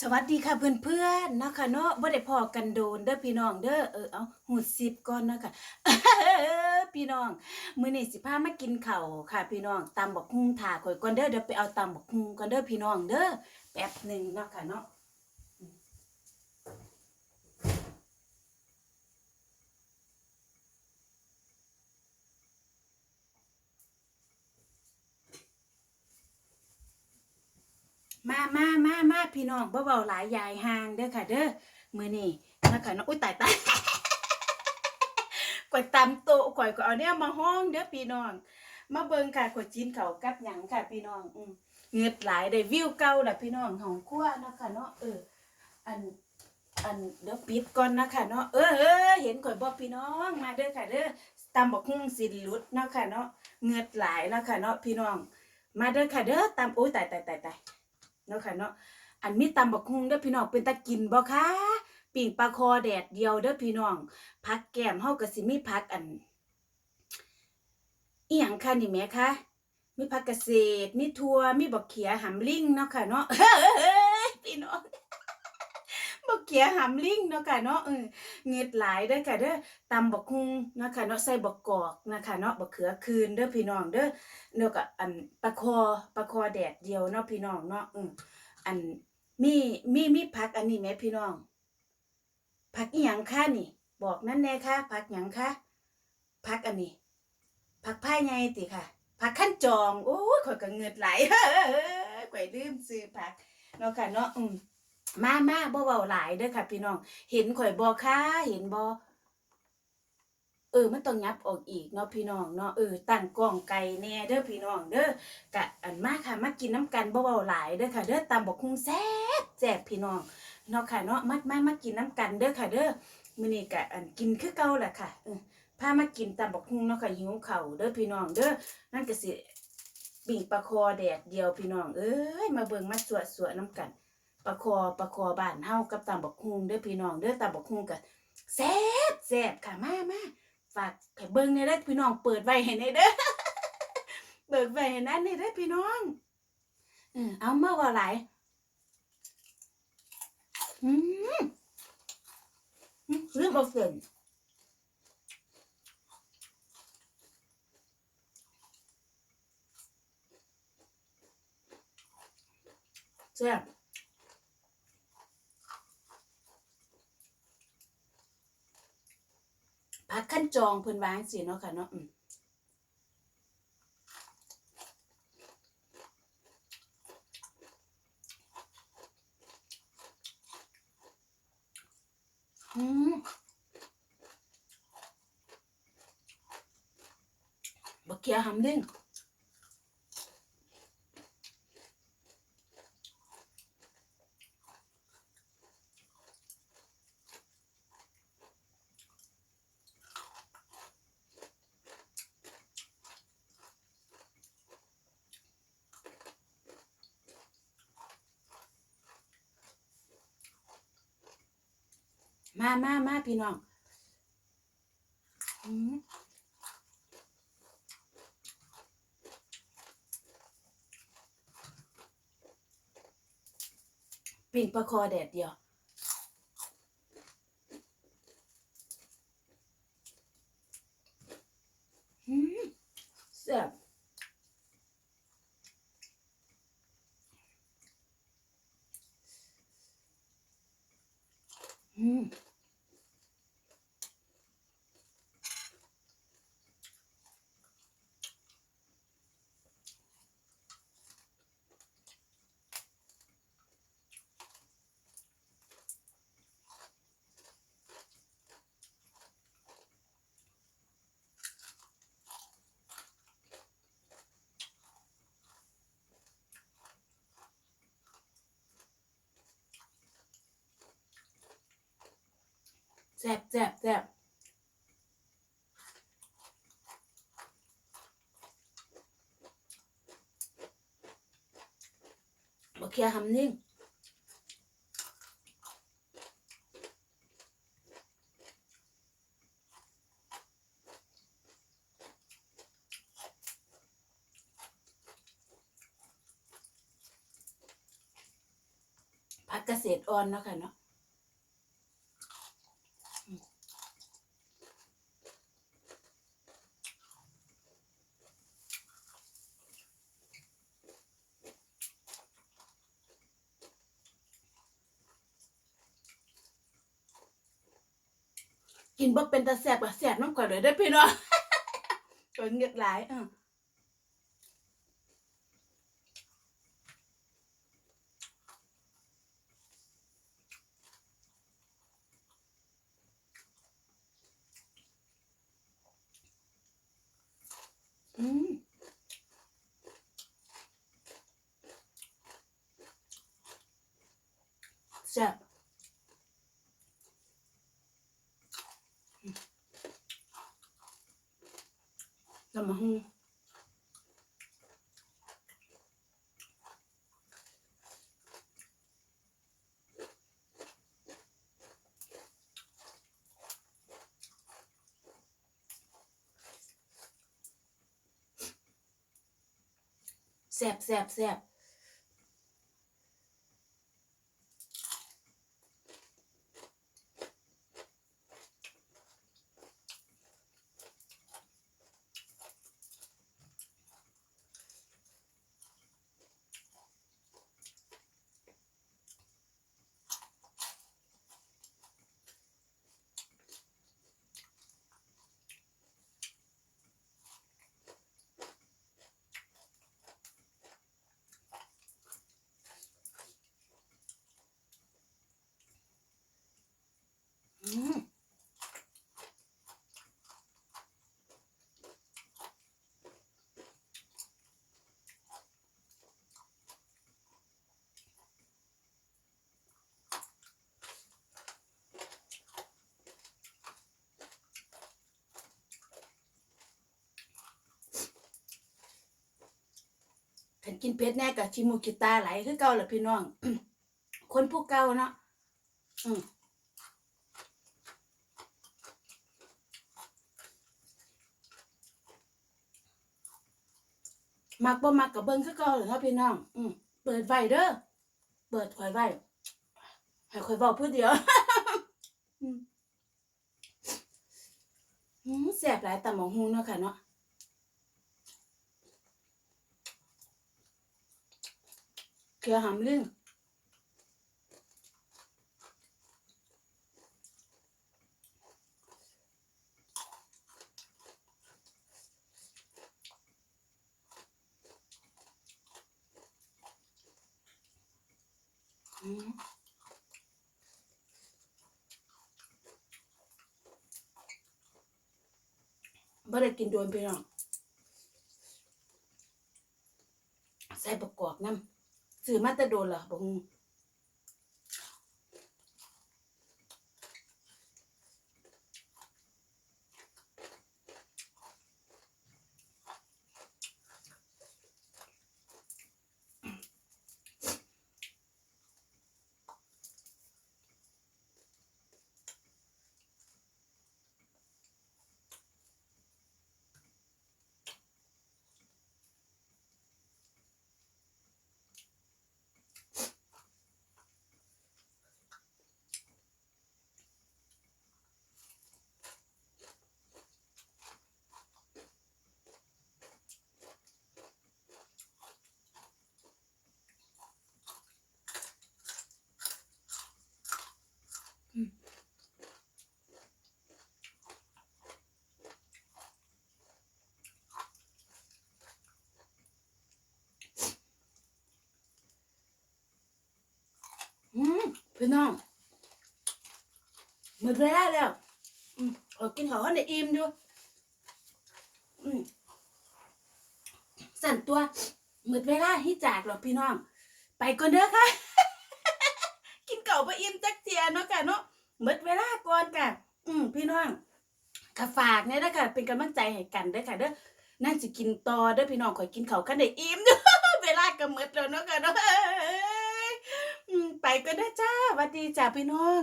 สวัสดีค่ะเพื่อนๆนะคะเนาะบ่ได้พอกันโดนเด้อพี่น้องเด้อเออเอาหูสิบก่อนนะคะพี่น้องมื้อนี้สิพามากินข้าวค่ะ พี่น้องตำบักฮุ่งถ่าข่อยก่อนเด้อเดี๋ยวไปเอาตำบักฮุ่งก่อนเด้อพี่น้องเด้อแป๊บหนึ่งนะค่ะเนาะ มามามามาพี่น้องบ่เว้าหลายยายห่างเด้อค่ะ เด้อมือนี้นะคะเนาะอุ้ยตายตายก่อยตำโตก่อยก็เอาเนี่ยมาห้องเด้อพี่น้อง มาเบิ่งค่ะก่อยจีนเขากับหยังค่ะ พี่น้องอืมเงือดหลายได้วิวเก่าล่ะพี่น้องของครัวนะค่ะเนาะเอออันอันเดี๋ยวปิดก่อนนะคะเนาะเออเออเห็นก่อยบ่พี่น้องมาเด้อค่ะเด้อตำบักหุ่งสินลุดเนาะค่ะเนาะเงือดหลายแล้วค่ะเนาะพี่น้อง มาเด้อค่ะเด้อตำโอ้ยตายตายตายตาย เนาะค่ะเนาะอันมีตำบักฮุงเด้อพี่น้องเป็นตะกินบ่คะปิ่งปลาคอแดดเดียวเด้อพี่น้องพักแก้มเฮาก็สิมีพักอันอีหยังค่ะนี่แม่คะมีพักเกษตรมีทัวมีบักเขียหำลิงเนาะค่ะเนาะพี่น้อง บักเขียหำลิงเนาะค่ะเนาะเออเงือดหลายเด้อค่ะเด้อตำบักฮุงเนาะค่ะเนาะใส่บักกอกนะคะเนาะบักเขือคืนเด้อพี่น้องเด้อเนาะก็อันปลาคอปลาคอแดดเดียวเนาะพี่น้องเนาะอืออันมีมีมีผักอันนี้ไหมพี่น้องผักอีหยังคะนี่ บอกนั่นแน่ค่ะผักหยังคะผักอันนี้ผักพาไงติค่ะผักขั้นจองโอ้ยข่อยก็เงิดไหลข่อยลืมซื้อผักเนาะค่ะเนาะอืม มามาบ่เว้าหลายเด้อค่ะ พี่น้อง เห็นข่อยบ่ค่ะเห็นบ่เออมันต้องยับออกอีกเนาะพี่น้องเนาะเออตั้งกล้องไกลแน่เด้อพี่น้องเด้อกะอันมาค่ะมากินน้ำกันบ่เว้าหลายเด้อค่ะ เด้อตำบักหุ่งแซ่บแซ่บพี่น้องเนาะค่ะเนาะมามามากินน้ำกันเด้อค่ะ เด้อมื้อนี้ก็อันกินคือเก่าแหละค่ะเออพามากินตำบักหุ่งเนาะค่ะหิวข้าเด้อพี่น้องเด้อนั่นก็สิปิ่งปลาคอแดดเดียวพี่น้องเอ้ยมาเบิ่งมาสวดสวดน้ำกัน ปลาคอปลาคอบ้านเฮากับตำบักหุ่งเด้อพี่น้องเด้อตำบักหุ่งก็แซ่บแซ่บค่ะมามาฝากเบิ่งในเด้อพี่น้องเปิดไว้ให้ในเด้อเปิดไว้ให้นั้นในเด้อพี่น้องเออเอามาว่าหลายอืมอืมลืมเอาเส้นแซ่บ พักขั้นจองเพิ่นวางสิเนาะค่ะเนาะอืมบักเกียหำเด้ง มามามาพี่น้องปิ่งปลาคอแดดเดียวอืมแซ่บอืม ซ่บแซ่บแซ่บบักเคียหำนิ่งผผักเกษตรอ่อนเนาะค่ะเนาะ กินบ่เป็นตาแสบกับแสบน้ำก่อนเลยได้พี่น้องจนเงือกหลายเอออืมแซ่บ ตำมะฮุ่งแซบแซบแซบ กินเผ็ดแน่กับชิมูกิตาไหลคือเก่าแหละพี่น้อง คนผู้เก่าเนาะอืมมักบ่มักกับเบิ่งคือเก่าเหรอครับพี่น้อง อืมเปิดไว้เด้อ เปิดข่อยไว้ให้ข่อยเว้าผู้เดียวอืมแซ่บหลายตำบักหุ่งเนาะค่ะเนาะ เกลือหำลึงอืมบ่ได้กินโดนพี่น้อใส่ประกอบน้ำ ซื้อมาแต่โดนเหรอบ่ฮู้อืม พี่น้องหมดเวลาแล้วอืมขอกินข้าวให้อิ่มอยู่อืมสั่นตัวหมดเวลาที่จากหรอกพี่น้อง ไปก่อนเด้อค่ะ กินเก่าไปอิ่มจักเทียเนาะค่ะเนาะหมดเวลาก่อนค่ะ อืมพี่น้องก็ฝากเนี่ยนะคะเป็นกำลังใจให้กันเด้อค่ะเด้อน่าจะกินต่อเด้อพี่น้องขอยกินข้าวกันได้อิ่มเด้อเวลาก็หมดแล้วเนาะค่ะเนาะ ไปก็ได้จ้าสวัสดีจ้าพี่น้อง